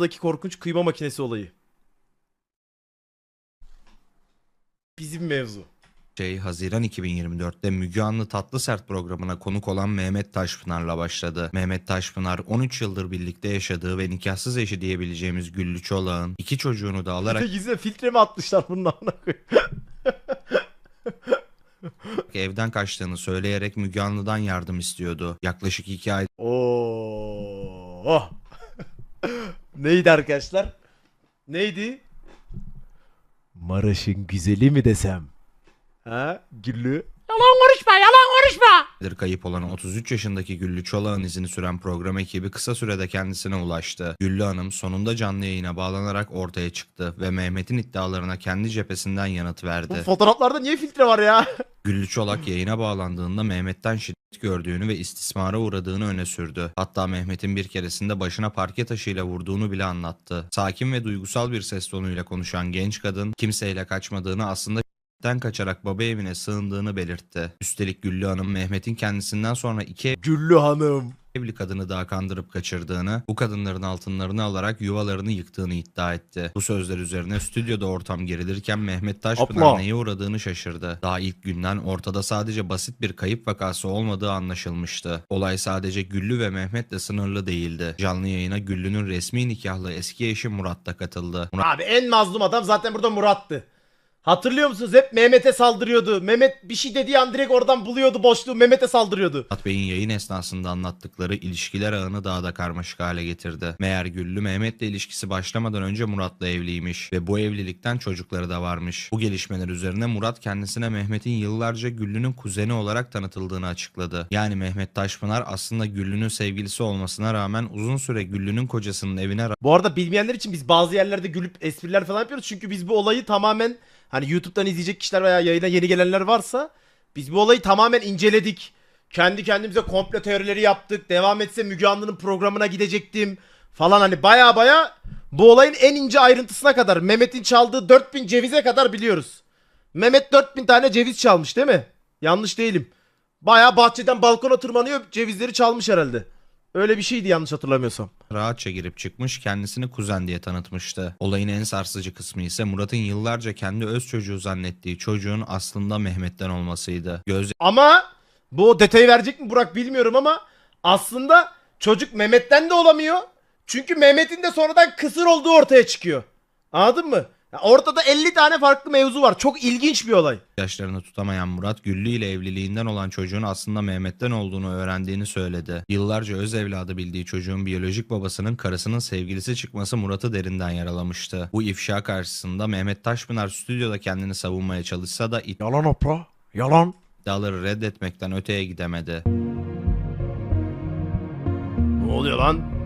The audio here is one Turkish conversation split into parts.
Anlı'daki korkunç kıyma makinesi olayı. Bizim mevzu. şey Haziran 2024'te Müge Anlı Tatlı Sert programına konuk olan Mehmet Taşpınar'la başladı. Mehmet Taşpınar 13 yıldır birlikte yaşadığı ve nikahsız eşi diyebileceğimiz Güllü Çolak'ın iki çocuğunu da alarak Gizle filtre mi atmışlar bunun amına evden kaçtığını söyleyerek Müge Anlı'dan yardım istiyordu. Yaklaşık 2 ay Oo. Oh. Neydi arkadaşlar? Neydi? Maraş'ın güzeli mi desem? Ha? Güllü. Dır kayıp olan 33 yaşındaki Güllü Çolak'ın izini süren program ekibi kısa sürede kendisine ulaştı. Güllü Hanım sonunda canlı yayına bağlanarak ortaya çıktı ve Mehmet'in iddialarına kendi cephesinden yanıt Bu verdi. fotoğraflarda niye filtre var ya? Güllü Çolak yayına bağlandığında Mehmet'ten şiddet gördüğünü ve istismara uğradığını öne sürdü. Hatta Mehmet'in bir keresinde başına parke taşıyla vurduğunu bile anlattı. Sakin ve duygusal bir ses tonuyla konuşan genç kadın kimseyle kaçmadığını aslında şiddetten kaçarak baba evine sığındığını belirtti. Üstelik Güllü Hanım Mehmet'in kendisinden sonra iki Güllü hanım. evli kadını daha kandırıp kaçırdığını, bu kadınların altınlarını alarak yuvalarını yıktığını iddia etti. Bu sözler üzerine stüdyoda ortam gerilirken Mehmet Taşpınar neye uğradığını şaşırdı. Daha ilk günden ortada sadece basit bir kayıp vakası olmadığı anlaşılmıştı. Olay sadece Güllü ve Mehmet'le sınırlı değildi. Canlı yayına Güllü'nün resmi nikahlı eski eşi Murat da katıldı. Murat Abi en mazlum adam zaten burada Murat'tı. Hatırlıyor musunuz? Hep Mehmet'e saldırıyordu. Mehmet bir şey dediği an direkt oradan buluyordu boşluğu. Mehmet'e saldırıyordu. Bey'in yayın esnasında anlattıkları ilişkiler ağını daha da karmaşık hale getirdi. Meğer Güllü Mehmet'le ilişkisi başlamadan önce Murat'la evliymiş ve bu evlilikten çocukları da varmış. Bu gelişmeler üzerine Murat kendisine Mehmet'in yıllarca Güllü'nün kuzeni olarak tanıtıldığını açıkladı. Yani Mehmet Taşpınar aslında Güllü'nün sevgilisi olmasına rağmen uzun süre Güllü'nün kocasının evine Bu arada bilmeyenler için biz bazı yerlerde gülüp espriler falan yapıyoruz. Çünkü biz bu olayı tamamen hani YouTube'dan izleyecek kişiler veya yayına yeni gelenler varsa biz bu olayı tamamen inceledik. Kendi kendimize komplo teorileri yaptık. Devam etse Müge Anlı'nın programına gidecektim falan hani baya baya bu olayın en ince ayrıntısına kadar Mehmet'in çaldığı 4000 cevize kadar biliyoruz. Mehmet 4000 tane ceviz çalmış değil mi? Yanlış değilim. Baya bahçeden balkona tırmanıyor cevizleri çalmış herhalde. Öyle bir şeydi yanlış hatırlamıyorsam. rahatça girip çıkmış kendisini kuzen diye tanıtmıştı. Olayın en sarsıcı kısmı ise Murat'ın yıllarca kendi öz çocuğu zannettiği çocuğun aslında Mehmet'ten olmasıydı. Gözleri Ama bu detayı verecek mi Burak bilmiyorum ama aslında çocuk Mehmet'ten de olamıyor. Çünkü Mehmet'in de sonradan kısır olduğu ortaya çıkıyor. Anladın mı? Ya ortada 50 tane farklı mevzu var. Çok ilginç bir olay. yaşlarını tutamayan Murat Güllü ile evliliğinden olan çocuğun aslında Mehmet'ten olduğunu öğrendiğini söyledi. Yıllarca öz evladı bildiği çocuğun biyolojik babasının karısının sevgilisi çıkması Murat'ı derinden yaralamıştı. Bu ifşa karşısında Mehmet Taşpınar stüdyoda kendini savunmaya çalışsa da Yalan opra. Yalan. iddiaları reddetmekten öteye gidemedi. Ne oluyor lan?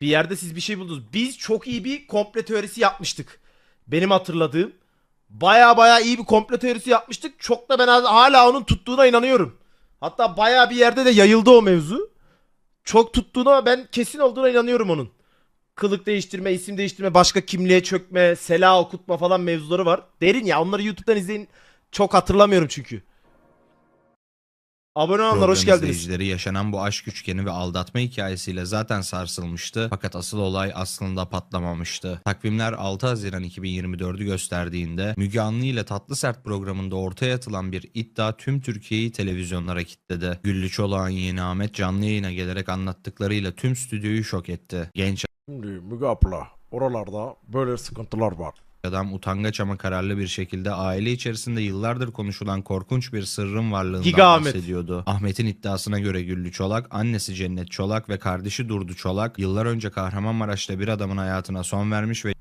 Bir yerde siz bir şey buldunuz. Biz çok iyi bir komple teorisi yapmıştık. Benim hatırladığım. Baya baya iyi bir komple teorisi yapmıştık. Çok da ben hala onun tuttuğuna inanıyorum. Hatta baya bir yerde de yayıldı o mevzu. Çok tuttuğuna ben kesin olduğuna inanıyorum onun. Kılık değiştirme, isim değiştirme, başka kimliğe çökme, sela okutma falan mevzuları var. Derin ya onları YouTube'dan izleyin. Çok hatırlamıyorum çünkü. Abone olanlar hoş Program geldiniz. izleyicileri yaşanan bu aşk üçgeni ve aldatma hikayesiyle zaten sarsılmıştı. Fakat asıl olay aslında patlamamıştı. Takvimler 6 Haziran 2024'ü gösterdiğinde Müge Anlı ile Tatlı Sert programında ortaya atılan bir iddia tüm Türkiye'yi televizyonlara kilitledi. Güllü Çolak'ın yeğeni Ahmet canlı yayına gelerek anlattıklarıyla tüm stüdyoyu şok etti. Genç Şimdi Müge abla oralarda böyle sıkıntılar var. Adam utangaç ama kararlı bir şekilde aile içerisinde yıllardır konuşulan korkunç bir sırrın varlığından Giga Ahmet. bahsediyordu. Ahmet'in iddiasına göre Güllü Çolak, annesi Cennet Çolak ve kardeşi Durdu Çolak yıllar önce Kahramanmaraş'ta bir adamın hayatına son vermiş ve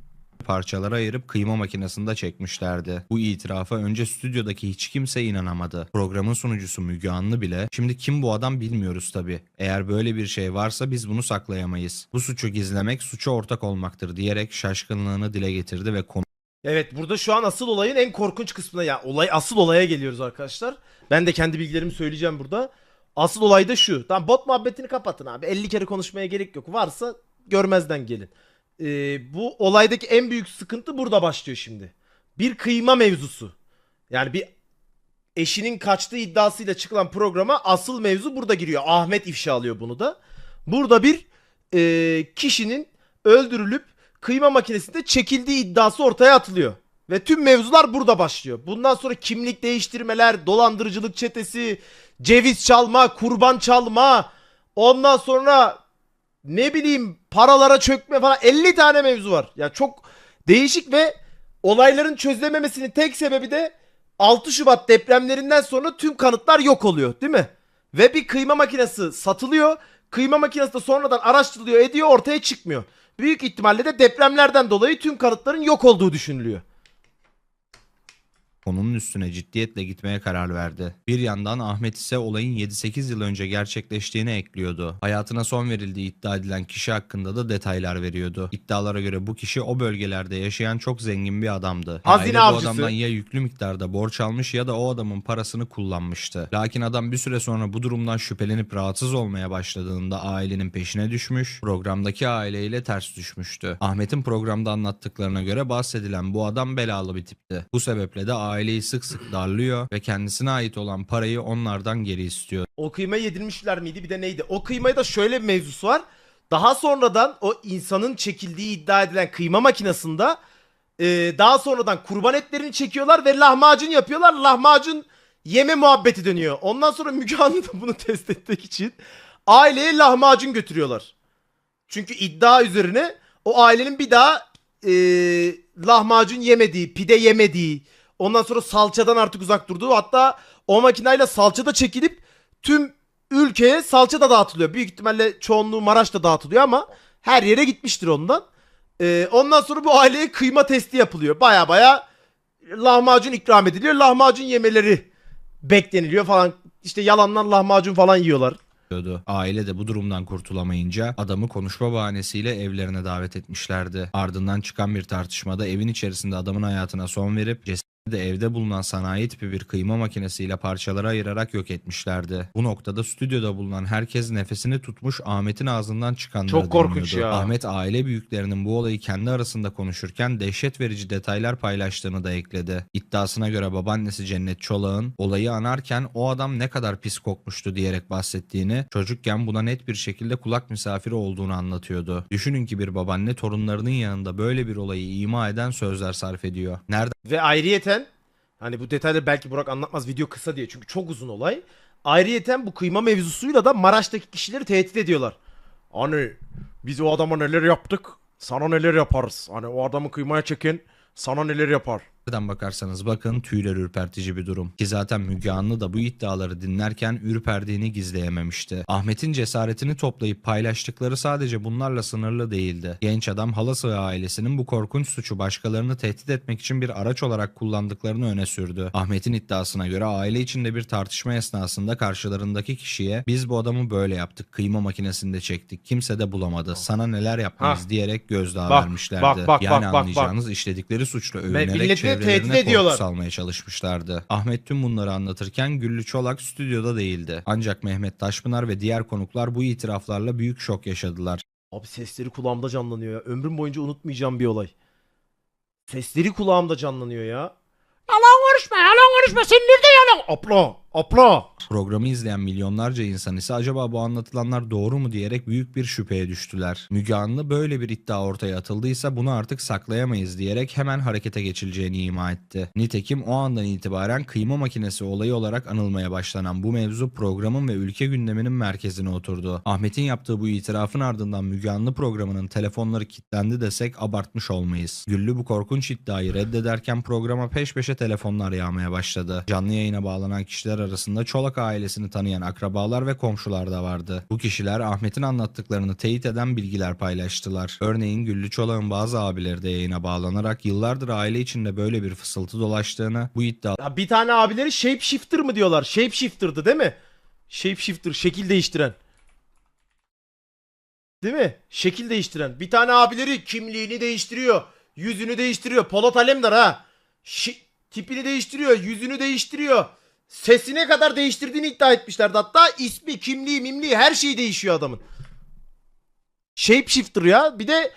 parçalara ayırıp kıyma makinesinde çekmişlerdi. Bu itirafa önce stüdyodaki hiç kimse inanamadı. Programın sunucusu Müge Anlı bile şimdi kim bu adam bilmiyoruz tabi. Eğer böyle bir şey varsa biz bunu saklayamayız. Bu suçu gizlemek suça ortak olmaktır diyerek şaşkınlığını dile getirdi ve konu Evet burada şu an asıl olayın en korkunç kısmına ya olay asıl olaya geliyoruz arkadaşlar. Ben de kendi bilgilerimi söyleyeceğim burada. Asıl olay da şu. Tamam bot muhabbetini kapatın abi. 50 kere konuşmaya gerek yok. Varsa görmezden gelin. Ee, bu olaydaki en büyük sıkıntı burada başlıyor şimdi. Bir kıyma mevzusu. Yani bir eşinin kaçtığı iddiasıyla çıkılan programa asıl mevzu burada giriyor. Ahmet ifşa alıyor bunu da. Burada bir e, kişinin öldürülüp kıyma makinesinde çekildiği iddiası ortaya atılıyor. Ve tüm mevzular burada başlıyor. Bundan sonra kimlik değiştirmeler, dolandırıcılık çetesi, ceviz çalma, kurban çalma, ondan sonra ne bileyim paralara çökme falan 50 tane mevzu var. Ya çok değişik ve olayların çözülememesinin tek sebebi de 6 Şubat depremlerinden sonra tüm kanıtlar yok oluyor değil mi? Ve bir kıyma makinesi satılıyor. Kıyma makinesi de sonradan araştırılıyor ediyor ortaya çıkmıyor. Büyük ihtimalle de depremlerden dolayı tüm kanıtların yok olduğu düşünülüyor. Konunun üstüne ciddiyetle gitmeye karar verdi. Bir yandan Ahmet ise olayın 7-8 yıl önce gerçekleştiğini ekliyordu. Hayatına son verildiği iddia edilen kişi hakkında da detaylar veriyordu. İddialara göre bu kişi o bölgelerde yaşayan çok zengin bir adamdı. Hazine Aile bu adamdan ya yüklü miktarda borç almış ya da o adamın parasını kullanmıştı. Lakin adam bir süre sonra bu durumdan şüphelenip rahatsız olmaya başladığında ailenin peşine düşmüş, programdaki aileyle ters düşmüştü. Ahmet'in programda anlattıklarına göre bahsedilen bu adam belalı bir tipti. Bu sebeple de aileyi sık sık darlıyor ve kendisine ait olan parayı onlardan geri istiyor. O kıymayı yedirmişler miydi bir de neydi? O kıymayı da şöyle bir mevzusu var. Daha sonradan o insanın çekildiği iddia edilen kıyma makinesinde e, daha sonradan kurban etlerini çekiyorlar ve lahmacun yapıyorlar. Lahmacun yeme muhabbeti dönüyor. Ondan sonra Müge Anlı da bunu test etmek için aileye lahmacun götürüyorlar. Çünkü iddia üzerine o ailenin bir daha e, lahmacun yemediği, pide yemediği, ondan sonra salçadan artık uzak durduğu hatta o makinayla salça da çekilip tüm ülkeye salça da dağıtılıyor. Büyük ihtimalle çoğunluğu Maraş'ta dağıtılıyor ama her yere gitmiştir ondan. E, ondan sonra bu aileye kıyma testi yapılıyor. Baya baya lahmacun ikram ediliyor. Lahmacun yemeleri bekleniliyor falan. İşte yalandan lahmacun falan yiyorlar. Aile de bu durumdan kurtulamayınca adamı konuşma bahanesiyle evlerine davet etmişlerdi. Ardından çıkan bir tartışmada evin içerisinde adamın hayatına son verip cesedi de evde bulunan sanayi tipi bir kıyma makinesiyle parçalara ayırarak yok etmişlerdi. Bu noktada stüdyoda bulunan herkes nefesini tutmuş Ahmet'in ağzından çıkanları Çok korkunç dinliyordu. ya. Ahmet aile büyüklerinin bu olayı kendi arasında konuşurken dehşet verici detaylar paylaştığını da ekledi. İddiasına göre babaannesi Cennet Çolak'ın olayı anarken o adam ne kadar pis kokmuştu diyerek bahsettiğini, çocukken buna net bir şekilde kulak misafiri olduğunu anlatıyordu. Düşünün ki bir babaanne torunlarının yanında böyle bir olayı ima eden sözler sarf ediyor. Nereden Ve ayrıyeten hani bu detayları belki Burak anlatmaz video kısa diye çünkü çok uzun olay. Ayrıyeten bu kıyma mevzusuyla da Maraş'taki kişileri tehdit ediyorlar. Hani biz o adama neler yaptık sana neler yaparız. Hani o adamı kıymaya çeken sana neler yapar. Nereden bakarsanız bakın tüyler ürpertici bir durum. Ki zaten Müge Anlı da bu iddiaları dinlerken ürperdiğini gizleyememişti. Ahmet'in cesaretini toplayıp paylaştıkları sadece bunlarla sınırlı değildi. Genç adam halası ve ailesinin bu korkunç suçu başkalarını tehdit etmek için bir araç olarak kullandıklarını öne sürdü. Ahmet'in iddiasına göre aile içinde bir tartışma esnasında karşılarındaki kişiye biz bu adamı böyle yaptık kıyma makinesinde çektik kimse de bulamadı sana neler yapmayız Hah. diyerek gözdağı Bak, vermişlerdi. bak, bak, yani bak, bak, bak. anlayacağınız işledikleri suçla övünerek milletini tehdit ediyorlar. korku salmaya çalışmışlardı. Ahmet tüm bunları anlatırken Güllü Çolak stüdyoda değildi. Ancak Mehmet Taşpınar ve diğer konuklar bu itiraflarla büyük şok yaşadılar. Abi sesleri kulağımda canlanıyor ya. Ömrüm boyunca unutmayacağım bir olay. Sesleri kulağımda canlanıyor ya. Yalan konuşma, yalan konuşma. Sen nerede yalan? Apla, apla. Programı izleyen milyonlarca insan ise acaba bu anlatılanlar doğru mu diyerek büyük bir şüpheye düştüler. Müge Anlı böyle bir iddia ortaya atıldıysa bunu artık saklayamayız diyerek hemen harekete geçileceğini ima etti. Nitekim o andan itibaren kıyma makinesi olayı olarak anılmaya başlanan bu mevzu programın ve ülke gündeminin merkezine oturdu. Ahmet'in yaptığı bu itirafın ardından Müge Anlı programının telefonları kilitlendi desek abartmış olmayız. Güllü bu korkunç iddiayı reddederken programa peş peşe telefonlar yağmaya başladı. Canlı yayına bağlanan kişiler arasında Çolak ailesini tanıyan akrabalar ve komşular da vardı. Bu kişiler Ahmet'in anlattıklarını teyit eden bilgiler paylaştılar. Örneğin Güllü Çolak'ın bazı abileri de yayına bağlanarak yıllardır aile içinde böyle bir fısıltı dolaştığını, bu iddia Ya bir tane abileri shapeshifter mı diyorlar? Shapeshifter'dı değil mi? Shapeshifter, şekil değiştiren. Değil mi? Şekil değiştiren. Bir tane abileri kimliğini değiştiriyor. Yüzünü değiştiriyor. Polat Alemdar ha. Şi- tipini değiştiriyor. Yüzünü değiştiriyor. Sesine kadar değiştirdiğini iddia etmişlerdi. Hatta ismi, kimliği, mimliği her şeyi değişiyor adamın. Shapeshifter ya. Bir de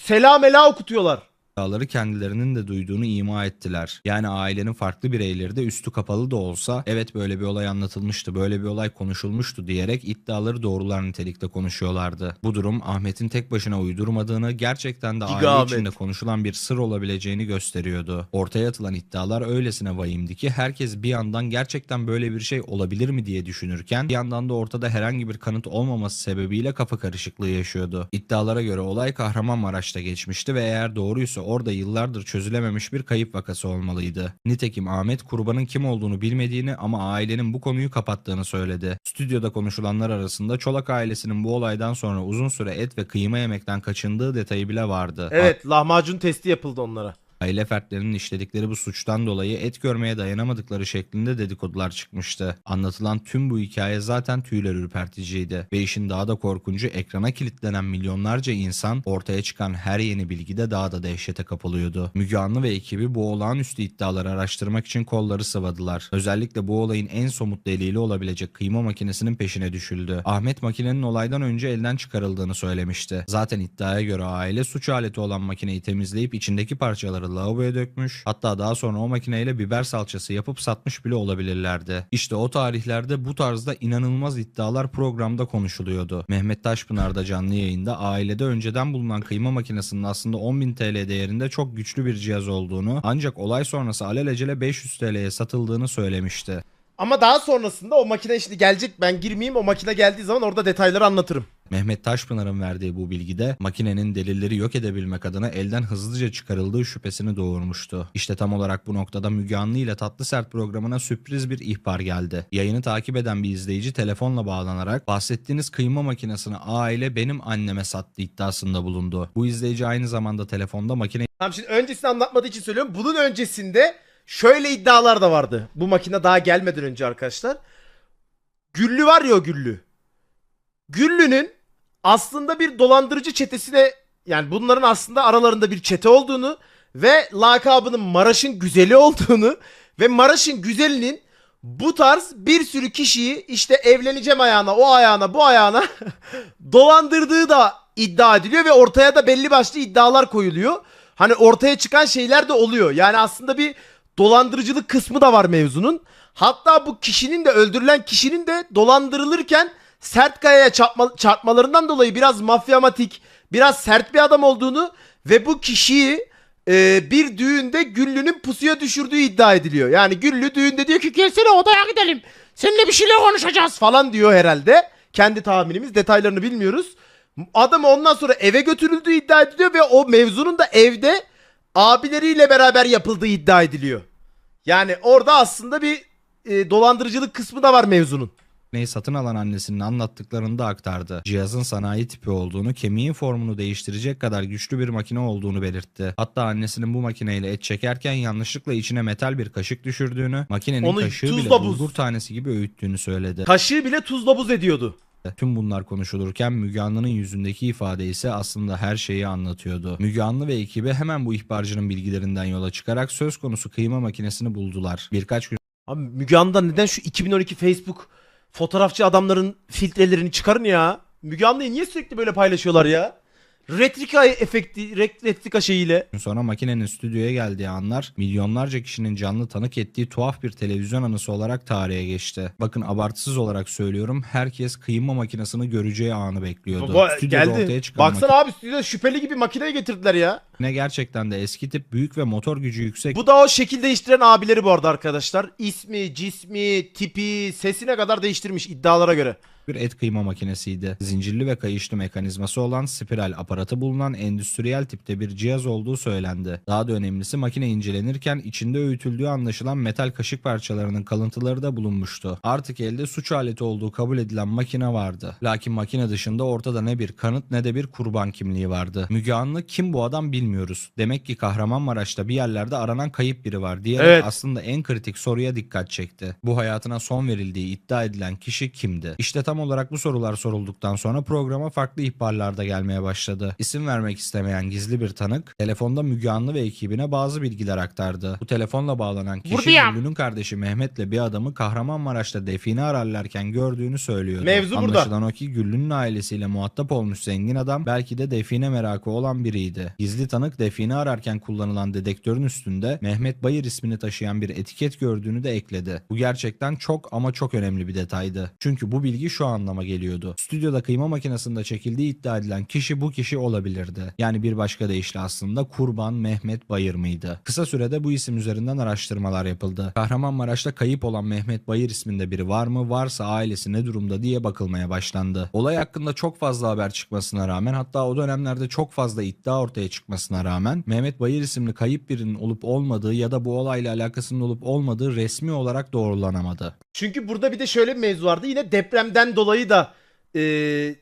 selam ela okutuyorlar. İddiaları kendilerinin de duyduğunu ima ettiler. Yani ailenin farklı bireyleri de üstü kapalı da olsa evet böyle bir olay anlatılmıştı, böyle bir olay konuşulmuştu diyerek iddiaları doğrular nitelikte konuşuyorlardı. Bu durum Ahmet'in tek başına uydurmadığını, gerçekten de Giga aile Ahmet. içinde konuşulan bir sır olabileceğini gösteriyordu. Ortaya atılan iddialar öylesine vahimdi ki herkes bir yandan gerçekten böyle bir şey olabilir mi diye düşünürken bir yandan da ortada herhangi bir kanıt olmaması sebebiyle kafa karışıklığı yaşıyordu. İddialara göre olay Kahramanmaraş'ta geçmişti ve eğer doğruysa orada yıllardır çözülememiş bir kayıp vakası olmalıydı. Nitekim Ahmet kurbanın kim olduğunu bilmediğini ama ailenin bu konuyu kapattığını söyledi. Stüdyoda konuşulanlar arasında Çolak ailesinin bu olaydan sonra uzun süre et ve kıyma yemekten kaçındığı detayı bile vardı. Evet lahmacun testi yapıldı onlara. Aile fertlerinin işledikleri bu suçtan dolayı et görmeye dayanamadıkları şeklinde dedikodular çıkmıştı. Anlatılan tüm bu hikaye zaten tüyler ürperticiydi. Ve işin daha da korkuncu ekrana kilitlenen milyonlarca insan ortaya çıkan her yeni bilgide daha da dehşete kapılıyordu. Müge Anlı ve ekibi bu olağanüstü iddiaları araştırmak için kolları sıvadılar. Özellikle bu olayın en somut delili olabilecek kıyma makinesinin peşine düşüldü. Ahmet makinenin olaydan önce elden çıkarıldığını söylemişti. Zaten iddiaya göre aile suç aleti olan makineyi temizleyip içindeki parçaları lavaboya dökmüş. Hatta daha sonra o makineyle biber salçası yapıp satmış bile olabilirlerdi. İşte o tarihlerde bu tarzda inanılmaz iddialar programda konuşuluyordu. Mehmet Taşpınar da canlı yayında ailede önceden bulunan kıyma makinesinin aslında 10.000 TL değerinde çok güçlü bir cihaz olduğunu ancak olay sonrası alelacele 500 TL'ye satıldığını söylemişti. Ama daha sonrasında o makine şimdi gelecek ben girmeyeyim o makine geldiği zaman orada detayları anlatırım. Mehmet Taşpınar'ın verdiği bu bilgide makinenin delilleri yok edebilmek adına elden hızlıca çıkarıldığı şüphesini doğurmuştu. İşte tam olarak bu noktada Müge Anlı ile Tatlı Sert programına sürpriz bir ihbar geldi. Yayını takip eden bir izleyici telefonla bağlanarak bahsettiğiniz kıyma makinesini aile benim anneme sattı iddiasında bulundu. Bu izleyici aynı zamanda telefonda makine Tamam şimdi öncesini anlatmadığı için söylüyorum. Bunun öncesinde şöyle iddialar da vardı. Bu makine daha gelmeden önce arkadaşlar. Güllü var ya o Güllü. Güllü'nün aslında bir dolandırıcı çetesine yani bunların aslında aralarında bir çete olduğunu ve lakabının Maraş'ın güzeli olduğunu ve Maraş'ın güzelinin bu tarz bir sürü kişiyi işte evleneceğim ayağına, o ayağına, bu ayağına dolandırdığı da iddia ediliyor ve ortaya da belli başlı iddialar koyuluyor. Hani ortaya çıkan şeyler de oluyor. Yani aslında bir dolandırıcılık kısmı da var mevzunun. Hatta bu kişinin de öldürülen kişinin de dolandırılırken sert kayaya çarpma- çarpmalarından dolayı biraz mafyamatik, biraz sert bir adam olduğunu ve bu kişiyi e, bir düğünde Güllü'nün pusuya düşürdüğü iddia ediliyor. Yani Güllü düğünde diyor ki gelsene odaya gidelim. Seninle bir şeyler konuşacağız falan diyor herhalde. Kendi tahminimiz detaylarını bilmiyoruz. Adam ondan sonra eve götürüldüğü iddia ediliyor ve o mevzunun da evde abileriyle beraber yapıldığı iddia ediliyor. Yani orada aslında bir e, dolandırıcılık kısmı da var mevzunun. Makineyi satın alan annesinin anlattıklarını da aktardı. Cihazın sanayi tipi olduğunu, kemiğin formunu değiştirecek kadar güçlü bir makine olduğunu belirtti. Hatta annesinin bu makineyle et çekerken yanlışlıkla içine metal bir kaşık düşürdüğünü, makinenin Onu kaşığı bile buz. bulgur tanesi gibi öğüttüğünü söyledi. Kaşığı bile tuzla buz ediyordu. Tüm bunlar konuşulurken Müge Anlı'nın yüzündeki ifade ise aslında her şeyi anlatıyordu. Müge Anlı ve ekibi hemen bu ihbarcının bilgilerinden yola çıkarak söz konusu kıyma makinesini buldular. Birkaç gün Abi Müge Anlı'dan neden şu 2012 Facebook fotoğrafçı adamların filtrelerini çıkarın ya? Müge Anlı'yı niye sürekli böyle paylaşıyorlar ya? Retrika efekti, ret- retrika şeyiyle. gün sonra makinenin stüdyoya geldiği anlar milyonlarca kişinin canlı tanık ettiği tuhaf bir televizyon anısı olarak tarihe geçti. Bakın abartısız olarak söylüyorum herkes kıyma makinesini göreceği anı bekliyordu. Baba, Stüdyoda ortaya geldi. çıkan Baksana abi stüdyoda şüpheli gibi makineyi getirdiler ya. makine gerçekten de eski tip büyük ve motor gücü yüksek Bu da o şekil değiştiren abileri bu arada arkadaşlar. İsmi, cismi, tipi, sesine kadar değiştirmiş iddialara göre. Bir et kıyma makinesiydi. Zincirli ve kayışlı mekanizması olan spiral aparatı bulunan endüstriyel tipte bir cihaz olduğu söylendi. Daha da önemlisi makine incelenirken içinde öğütüldüğü anlaşılan metal kaşık parçalarının kalıntıları da bulunmuştu. Artık elde suç aleti olduğu kabul edilen makine vardı. Lakin makine dışında ortada ne bir kanıt ne de bir kurban kimliği vardı. Müge Anlı kim bu adam bilmiyoruz. Demek ki Kahramanmaraş'ta bir yerlerde aranan kayıp biri var diyerek Evet. aslında en kritik soruya dikkat çekti. Bu hayatına son verildiği iddia edilen kişi kimdi? İşte tam tam olarak bu sorular sorulduktan sonra programa farklı ihbarlar da gelmeye başladı. İsim vermek istemeyen gizli bir tanık telefonda Müge Anlı ve ekibine bazı bilgiler aktardı. Bu telefonla bağlanan kişi. Güllü'nün kardeşi Mehmet'le bir adamı Kahramanmaraş'ta define ararlarken gördüğünü söylüyordu. Mevzu burada. Anlaşılan o ki Güllü'nün ailesiyle muhatap olmuş zengin adam belki de define merakı olan biriydi. Gizli tanık define ararken kullanılan dedektörün üstünde Mehmet Bayır ismini taşıyan bir etiket gördüğünü de ekledi. Bu gerçekten çok ama çok önemli bir detaydı. Çünkü bu bilgi şu anlama geliyordu. Stüdyoda kıyma makinesinde çekildiği iddia edilen kişi bu kişi olabilirdi. Yani bir başka deyişle aslında Kurban Mehmet Bayır mıydı? Kısa sürede bu isim üzerinden araştırmalar yapıldı. Kahramanmaraş'ta kayıp olan Mehmet Bayır isminde biri var mı? Varsa ailesi ne durumda diye bakılmaya başlandı. Olay hakkında çok fazla haber çıkmasına rağmen hatta o dönemlerde çok fazla iddia ortaya çıkmasına rağmen Mehmet Bayır isimli kayıp birinin olup olmadığı ya da bu olayla alakasının olup olmadığı resmi olarak doğrulanamadı. Çünkü burada bir de şöyle bir mevzu vardı. Yine depremden dolayı da e,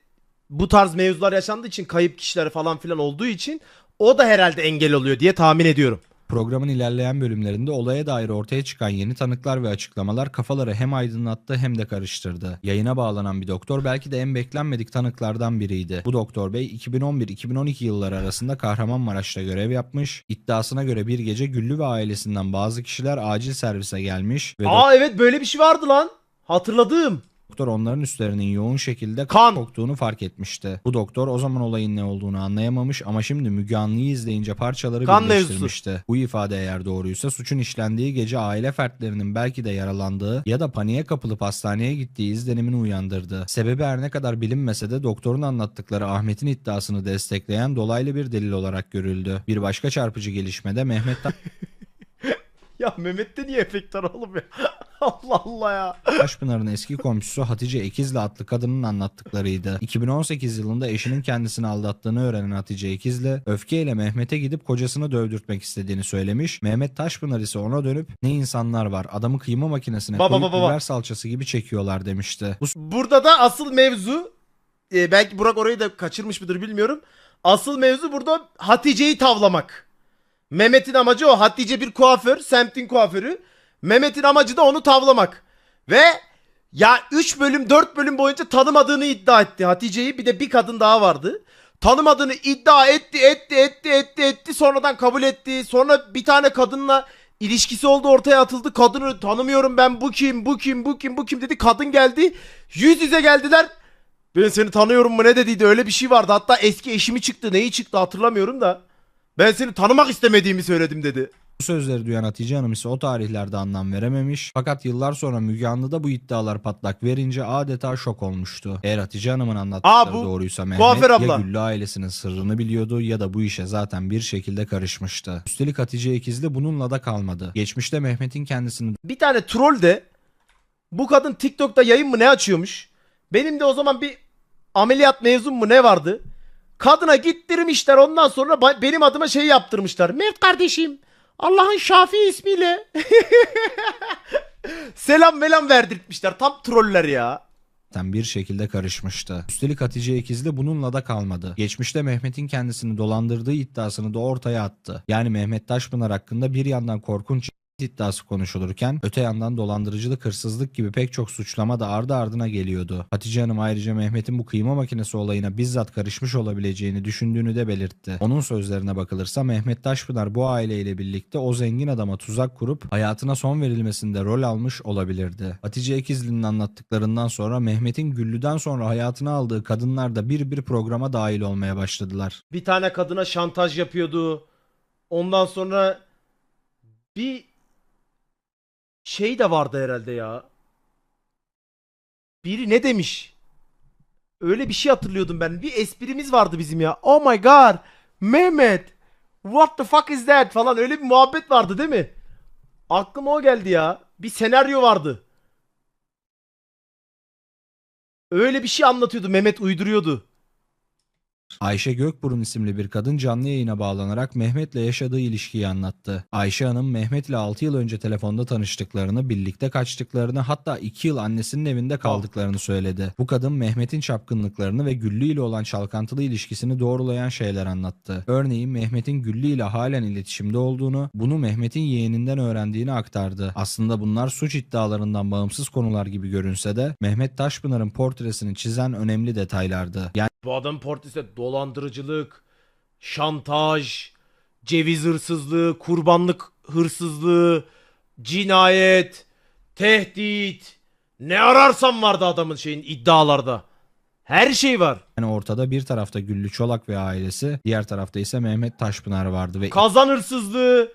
bu tarz mevzular yaşandığı için kayıp kişiler falan filan olduğu için o da herhalde engel oluyor diye tahmin ediyorum. Programın ilerleyen bölümlerinde olaya dair ortaya çıkan yeni tanıklar ve açıklamalar kafaları hem aydınlattı hem de karıştırdı. Yayına bağlanan bir doktor belki de en beklenmedik tanıklardan biriydi. Bu doktor bey 2011-2012 yılları arasında Kahramanmaraş'ta görev yapmış. İddiasına göre bir gece Güllü ve ailesinden bazı kişiler acil servise gelmiş ve Aa evet böyle bir şey vardı lan. Hatırladım. Doktor onların üstlerinin yoğun şekilde Kan. koktuğunu fark etmişti. Bu doktor o zaman olayın ne olduğunu anlayamamış ama şimdi Müge Anlı'yı izleyince parçaları Kan birleştirmişti. Bu ifade eğer doğruysa suçun işlendiği gece aile fertlerinin belki de yaralandığı ya da paniğe kapılıp hastaneye gittiği izlenimini uyandırdı. Sebebi her ne kadar bilinmese de doktorun anlattıkları Ahmet'in iddiasını destekleyen dolaylı bir delil olarak görüldü. Bir başka çarpıcı gelişmede Mehmet Ya Mehmet'te niye efekt var oğlum ya? Allah Allah ya. Taşpınar'ın eski komşusu Hatice Ekizli adlı kadının anlattıklarıydı. 2018 yılında eşinin kendisini aldattığını öğrenen Hatice Ekizli, öfkeyle Mehmet'e gidip kocasını dövdürtmek istediğini söylemiş. Mehmet Taşpınar ise ona dönüp ne insanlar var adamı kıyma makinesine Baba, koyup baba, baba. biber salçası gibi çekiyorlar demişti. Bu Burada da asıl mevzu e, belki Burak orayı da kaçırmış mıdır bilmiyorum. Asıl mevzu burada Hatice'yi tavlamak. Mehmet'in amacı o. Hatice bir kuaför, semtin kuaförü. Mehmet'in amacı da onu tavlamak. Ve ya 3 bölüm 4 bölüm boyunca tanımadığını iddia etti Hatice'yi. Bir de bir kadın daha vardı. Tanımadığını iddia etti, etti, etti, etti, etti. Sonradan kabul etti. Sonra bir tane kadınla ilişkisi oldu ortaya atıldı. Kadını tanımıyorum ben bu kim, bu kim, bu kim, bu kim dedi. Kadın geldi. Yüz yüze geldiler. Ben seni tanıyorum mu ne dediydi öyle bir şey vardı. Hatta eski eşimi çıktı neyi çıktı hatırlamıyorum da. Ben seni tanımak istemediğimi söyledim dedi. Bu sözleri duyan Hatice Hanım ise o tarihlerde anlam verememiş. Fakat yıllar sonra Müge Anlı'da bu iddialar patlak verince adeta şok olmuştu. Eğer Hatice Hanım'ın anlattıkları Aa, bu doğruysa Mehmet abla. ya Güllü ailesinin sırrını biliyordu ya da bu işe zaten bir şekilde karışmıştı. Üstelik Hatice Ekizli bununla da kalmadı. Geçmişte Mehmet'in kendisini Bir tane troll de bu kadın TikTok'ta yayın mı ne açıyormuş. Benim de o zaman bir ameliyat mezun mu ne vardı. Kadına gittirmişler ondan sonra benim adıma şey yaptırmışlar. Mert kardeşim Allah'ın Şafi ismiyle. selam melam verdirtmişler. Tam troller ya. bir şekilde karışmıştı. Üstelik Hatice Ekizli bununla da kalmadı. Geçmişte Mehmet'in kendisini dolandırdığı iddiasını da ortaya attı. Yani Mehmet Taşpınar hakkında bir yandan korkunç iddiası konuşulurken öte yandan dolandırıcılık, hırsızlık gibi pek çok suçlama da ardı ardına geliyordu. Hatice Hanım ayrıca Mehmet'in bu kıyma makinesi olayına bizzat karışmış olabileceğini düşündüğünü de belirtti. Onun sözlerine bakılırsa Mehmet Taşpınar bu aileyle birlikte o zengin adama tuzak kurup hayatına son verilmesinde rol almış olabilirdi. Hatice Ekizli'nin anlattıklarından sonra Mehmet'in Güllü'den sonra hayatına aldığı kadınlar da bir bir programa dahil olmaya başladılar. Bir tane kadına şantaj yapıyordu. Ondan sonra bir şey de vardı herhalde ya. Biri ne demiş? Öyle bir şey hatırlıyordum ben. Bir esprimiz vardı bizim ya. Oh my god. Mehmet. What the fuck is that falan öyle bir muhabbet vardı değil mi? Aklıma o geldi ya. Bir senaryo vardı. Öyle bir şey anlatıyordu. Mehmet uyduruyordu. Ayşe Gökburun isimli bir kadın canlı yayına bağlanarak Mehmet'le yaşadığı ilişkiyi anlattı. Ayşe Hanım Mehmet'le 6 yıl önce telefonda tanıştıklarını, birlikte kaçtıklarını hatta 2 yıl annesinin evinde kaldıklarını söyledi. Bu kadın Mehmet'in çapkınlıklarını ve Güllü ile olan çalkantılı ilişkisini doğrulayan şeyler anlattı. Örneğin Mehmet'in Güllü ile halen iletişimde olduğunu, bunu Mehmet'in yeğeninden öğrendiğini aktardı. Aslında bunlar suç iddialarından bağımsız konular gibi görünse de Mehmet Taşpınar'ın portresini çizen önemli detaylardı. Yani Bu adamın portresi dolandırıcılık, şantaj, ceviz hırsızlığı, kurbanlık hırsızlığı, cinayet, tehdit. Ne ararsan vardı adamın şeyin iddialarda. Her şey var. ortada bir tarafta Güllü Çolak ve ailesi, diğer tarafta ise Mehmet Taşpınar vardı ve Kazan hırsızlığı.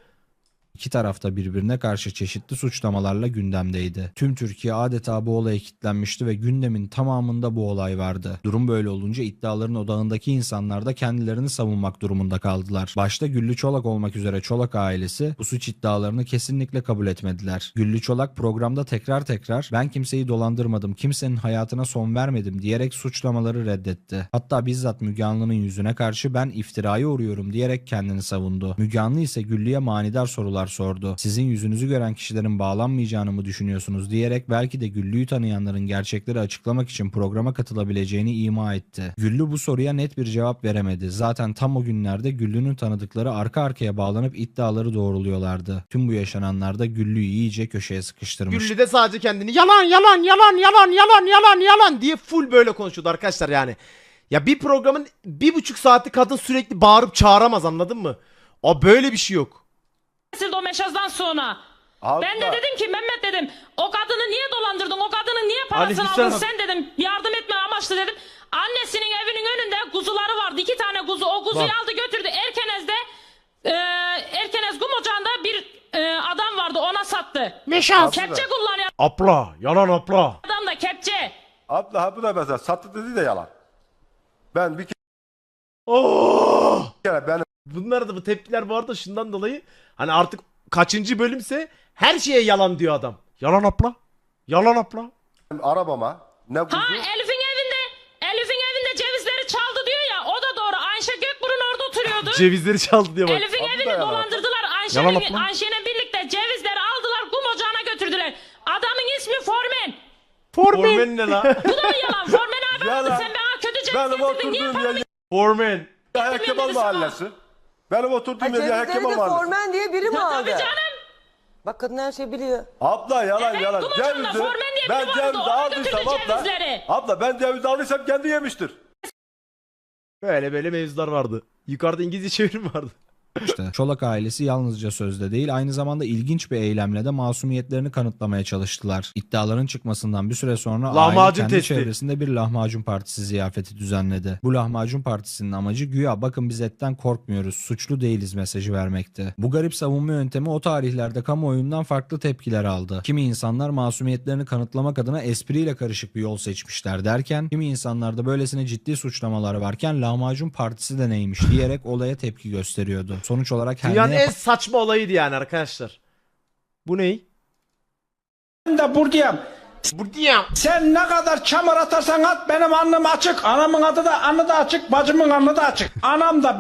İki tarafta birbirine karşı çeşitli suçlamalarla gündemdeydi. Tüm Türkiye adeta bu olaya kilitlenmişti ve gündemin tamamında bu olay vardı. Durum böyle olunca iddiaların odağındaki insanlar da kendilerini savunmak durumunda kaldılar. Başta Güllü Çolak olmak üzere Çolak ailesi bu suç iddialarını kesinlikle kabul etmediler. Güllü Çolak programda tekrar tekrar ben kimseyi dolandırmadım, kimsenin hayatına son vermedim diyerek suçlamaları reddetti. Hatta bizzat Müge Anlı'nın yüzüne karşı ben iftiraya uğruyorum diyerek kendini savundu. Müge Anlı ise Güllü'ye manidar sorular sordu. Sizin yüzünüzü gören kişilerin bağlanmayacağını mı düşünüyorsunuz diyerek belki de Güllü'yü tanıyanların gerçekleri açıklamak için programa katılabileceğini ima etti. Güllü bu soruya net bir cevap veremedi. Zaten tam o günlerde Güllü'nün tanıdıkları arka arkaya bağlanıp iddiaları doğruluyorlardı. Tüm bu yaşananlarda Güllü'yü iyice köşeye sıkıştırmış. Güllü de sadece kendini yalan yalan yalan yalan yalan yalan yalan diye full böyle konuşuyordu arkadaşlar yani. Ya bir programın bir buçuk saati kadın sürekli bağırıp çağıramaz anladın mı? O böyle bir şey yok. Kesildi o meşazdan sonra. Abla. Ben de dedim ki Mehmet dedim o kadını niye dolandırdın o kadının niye parasını aldın sen dedim yardım etme amaçlı dedim. Annesinin evinin önünde kuzuları vardı iki tane kuzu o kuzuyu Bak. aldı götürdü Erkenez'de e, Erkenez kum ocağında bir e, adam vardı ona sattı. Meşaz. Kepçe kullanıyor Apla yalan apla. adam da kepçe. Abla ha bu da mesela sattı dedi de yalan. Ben bir Oh! kere benim Bunlar da bu tepkiler bu arada şundan dolayı hani artık kaçıncı bölümse her şeye yalan diyor adam. Yalan apla. Yalan apla. arabama ne kuzu Ha Elif'in evinde Elif'in evinde cevizleri çaldı diyor ya o da doğru Ayşe Gökburun orada oturuyordu. Cevizleri çaldı diye bak. Elif'in Abla evini dolandırdılar. Yalan Ayşe'nin birlikte cevizleri aldılar kum ocağına götürdüler. Adamın ismi Formen. Formen ne la? Bu da mı yalan? Formen abi Yalan. sen bana kötü ceviz benim getirdin. Niye oturduğum yer Formen. Var. Mahallesi. Benim oturduğum yer Yahya Cevizleri Kemal de formen diye biri mi aldı? Tabii canım. Bak kadın her şeyi biliyor. Abla yalan Evet, yalan. ocağında Cevizi formen diye ben biri vardı, cevizi ona aldıysam götürdü abla. cevizleri. Abla ben cevizi aldıysam kendi yemiştir. Böyle böyle mevzular vardı. Yukarıda İngilizce çevirim vardı. İşte Çolak ailesi yalnızca sözde değil aynı zamanda ilginç bir eylemle de masumiyetlerini kanıtlamaya çalıştılar. İddiaların çıkmasından bir süre sonra Lahmacun aile kendi testi. çevresinde bir lahmacun partisi ziyafeti düzenledi. Bu lahmacun partisinin amacı güya bakın biz etten korkmuyoruz, suçlu değiliz mesajı vermekti. Bu garip savunma yöntemi o tarihlerde kamuoyundan farklı tepkiler aldı. Kimi insanlar masumiyetlerini kanıtlamak adına espriyle karışık bir yol seçmişler derken kimi insanlar da böylesine ciddi suçlamalar varken lahmacun partisi de neymiş diyerek olaya tepki gösteriyordu. Sonuç olarak her Dünyanın ne en saçma olayıydı yani arkadaşlar. Bu ney? Ben de buradayım. Bu diyem. Sen ne kadar çamur atarsan at benim alnım açık. Anamın adı da anı da açık, bacımın anı da açık. Anam da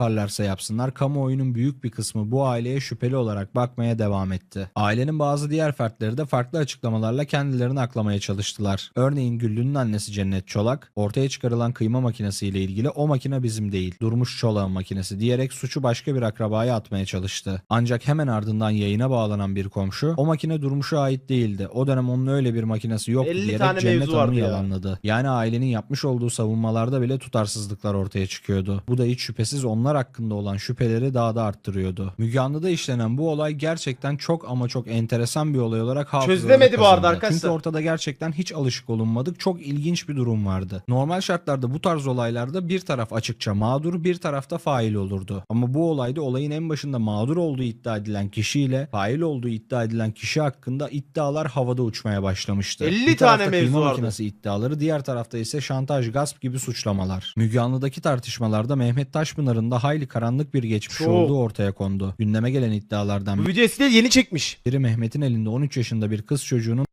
yaparlarsa yapsınlar kamuoyunun büyük bir kısmı bu aileye şüpheli olarak bakmaya devam etti. Ailenin bazı diğer fertleri de farklı açıklamalarla kendilerini aklamaya çalıştılar. Örneğin Güllü'nün annesi Cennet Çolak ortaya çıkarılan kıyma makinesiyle ilgili o makine bizim değil Durmuş Çolak'ın makinesi diyerek suçu başka bir akrabaya atmaya çalıştı. Ancak hemen ardından yayına bağlanan bir komşu o makine Durmuş'a ait değildi. O dönem onun öyle bir makinesi yoktu 50 diyerek tane Cennet mevzu Hanım'ı ya. yalanladı. Yani ailenin yapmış olduğu savunmalarda bile tutarsızlıklar ortaya çıkıyordu. Bu da hiç şüphesiz onlar hakkında olan şüpheleri daha da arttırıyordu. Müge Anlı'da işlenen bu olay gerçekten çok ama çok enteresan bir olay olarak hafızalara Çözülemedi bu arada arkadaşlar. Çünkü ortada gerçekten hiç alışık olunmadık. Çok ilginç bir durum vardı. Normal şartlarda bu tarz olaylarda bir taraf açıkça mağdur, bir tarafta fail olurdu. Ama bu olayda olayın en başında mağdur olduğu iddia edilen kişiyle fail olduğu iddia edilen kişi hakkında iddialar havada uçmaya başlamıştı. 50 Bir tane tarafta mevzu kıyma vardı. makinesi iddiaları, diğer tarafta ise şantaj, gasp gibi suçlamalar. Müge Anlı'daki tartışmalarda Mehmet Taşpınar'ın da hayli karanlık bir geçmiş Çok. olduğu ortaya kondu. Gündeme gelen iddialardan Bu video eskiden yeni çekmiş. biri Mehmet'in elinde 13 yaşında bir kız çocuğunun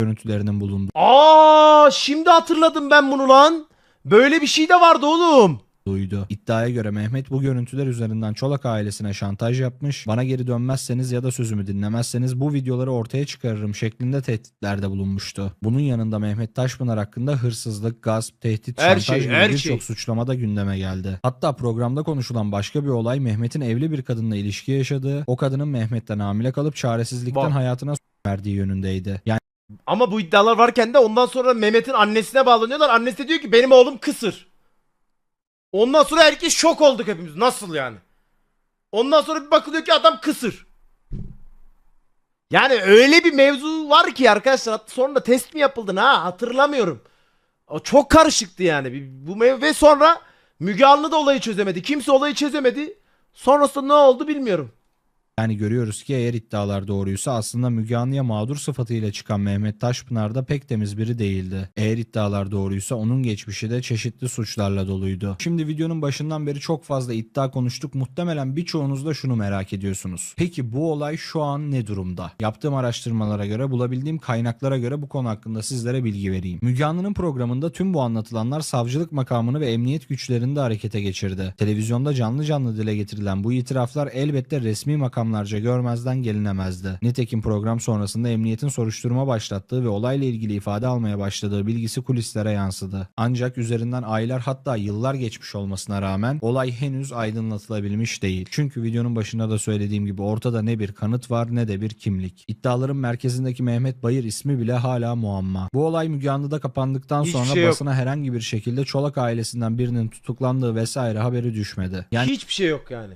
görüntülerinin bulunduğu. Aa şimdi hatırladım ben bunu lan. Böyle bir şey de vardı oğlum. Duydu. İddiaya göre Mehmet bu görüntüler üzerinden Çolak ailesine şantaj yapmış. Bana geri dönmezseniz ya da sözümü dinlemezseniz bu videoları ortaya çıkarırım şeklinde tehditlerde bulunmuştu. Bunun yanında Mehmet Taşpınar hakkında hırsızlık, gasp, tehdit, Her şantaj şey, gibi birçok şey. suçlama da gündeme geldi. Hatta programda konuşulan başka bir olay Mehmet'in evli bir kadınla ilişki yaşadığı, o kadının Mehmet'ten hamile kalıp çaresizlikten Bak. hayatına verdiği yönündeydi. Yani Ama bu iddialar varken de ondan sonra Mehmet'in annesine bağlanıyorlar. Annesi de diyor ki benim oğlum kısır. Ondan sonra herkes şok olduk hepimiz. Nasıl yani? Ondan sonra bir bakılıyor ki adam kısır. Yani öyle bir mevzu var ki arkadaşlar. Sonra test mi yapıldı ha hatırlamıyorum. O çok karışıktı yani. Bu mev ve sonra Müge Anlı da olayı çözemedi. Kimse olayı çözemedi. Sonrasında ne oldu bilmiyorum. Yani görüyoruz ki eğer iddialar doğruysa aslında Müge Anlı'ya mağdur sıfatıyla çıkan Mehmet Taşpınar da pek temiz biri değildi. Eğer iddialar doğruysa onun geçmişi de çeşitli suçlarla doluydu. Şimdi videonun başından beri çok fazla iddia konuştuk. Muhtemelen birçoğunuz da şunu merak ediyorsunuz. Peki bu olay şu an ne durumda? Yaptığım araştırmalara göre bulabildiğim kaynaklara göre bu konu hakkında sizlere bilgi vereyim. Müge Anlı'nın programında tüm bu anlatılanlar savcılık makamını ve emniyet güçlerini de harekete geçirdi. Televizyonda canlı canlı dile getirilen bu itiraflar elbette resmi makamlarca görmezden gelinemezdi. Nitekim program sonrasında emniyetin soruşturma başlattığı ve olayla ilgili ifade almaya başladığı bilgisi kulislere yansıdı. Ancak üzerinden aylar hatta yıllar geçmiş olmasına rağmen olay henüz aydınlatılabilmiş değil. Çünkü videonun başında da söylediğim gibi ortada ne bir kanıt var ne de bir kimlik. İddiaların merkezindeki Mehmet Bayır ismi bile hala muamma. Bu olay Müge Anlı'da kapandıktan Hiçbir sonra şey yok. basına herhangi bir şekilde Çolak ailesinden birinin tutuklandığı vesaire haberi düşmedi. Yani Hiçbir şey yok yani.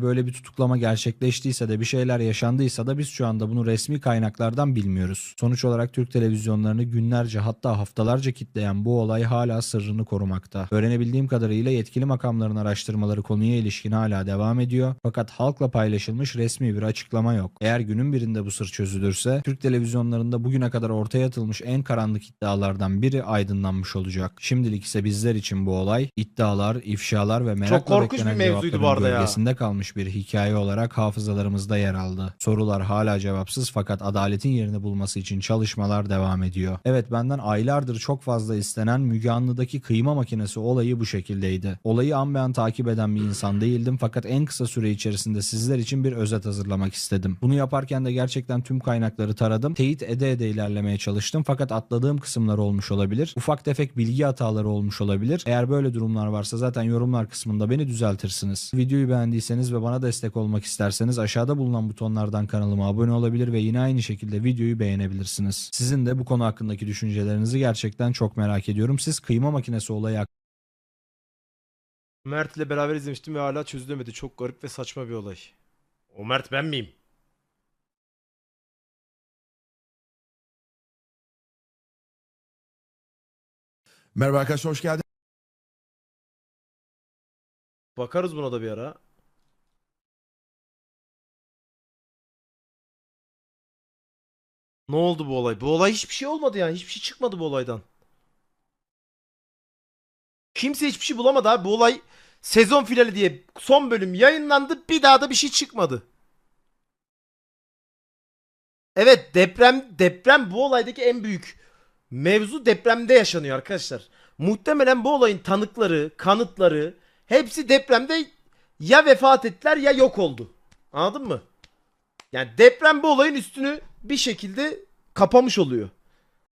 Böyle bir tutuklama gerçekleştiyse de bir şeyler yaşandıysa da biz şu anda bunu resmi kaynaklardan bilmiyoruz. Sonuç olarak Türk televizyonlarını günlerce hatta haftalarca kitleyen bu olay hala sırrını korumakta. Öğrenebildiğim kadarıyla yetkili makamların araştırmaları konuya ilişkin hala devam ediyor. Fakat halkla paylaşılmış resmi bir açıklama yok. Eğer günün birinde bu sır çözülürse Türk televizyonlarında bugüne kadar ortaya atılmış en karanlık iddialardan biri aydınlanmış olacak. Şimdilik ise bizler için bu olay iddialar, ifşalar ve merakla beklenen cevapların arada ya. Kalmış bir hikaye olarak hafızalarımızda yer aldı. Sorular hala cevapsız fakat adaletin yerini bulması için çalışmalar devam ediyor. Evet benden aylardır çok fazla istenen Müge Anlı'daki kıyma makinesi olayı bu şekildeydi. Olayı an be an takip eden bir insan değildim fakat en kısa süre içerisinde sizler için bir özet hazırlamak istedim. Bunu yaparken de gerçekten tüm kaynakları taradım. Teyit ede ede ilerlemeye çalıştım fakat atladığım kısımlar olmuş olabilir. Ufak tefek bilgi hataları olmuş olabilir. Eğer böyle durumlar varsa zaten yorumlar kısmında beni düzeltirsiniz. Videoyu beğendiyseniz ve bana destek olmak isterseniz aşağıda bulunan butonlardan kanalıma abone olabilir ve yine aynı şekilde videoyu beğenebilirsiniz. Sizin de bu konu hakkındaki düşüncelerinizi gerçekten çok merak ediyorum. Siz kıyma makinesi olayı Mert ile beraber izlemiştim ve hala çözülemedi. Çok garip ve saçma bir olay. O Mert ben miyim? Merhaba arkadaşlar hoş geldiniz. Bakarız buna da bir ara. Ne oldu bu olay? Bu olay hiçbir şey olmadı yani. Hiçbir şey çıkmadı bu olaydan. Kimse hiçbir şey bulamadı abi. Bu olay sezon finali diye son bölüm yayınlandı. Bir daha da bir şey çıkmadı. Evet deprem deprem bu olaydaki en büyük mevzu depremde yaşanıyor arkadaşlar. Muhtemelen bu olayın tanıkları, kanıtları hepsi depremde ya vefat ettiler ya yok oldu. Anladın mı? Yani deprem bu olayın üstünü bir şekilde kapamış oluyor.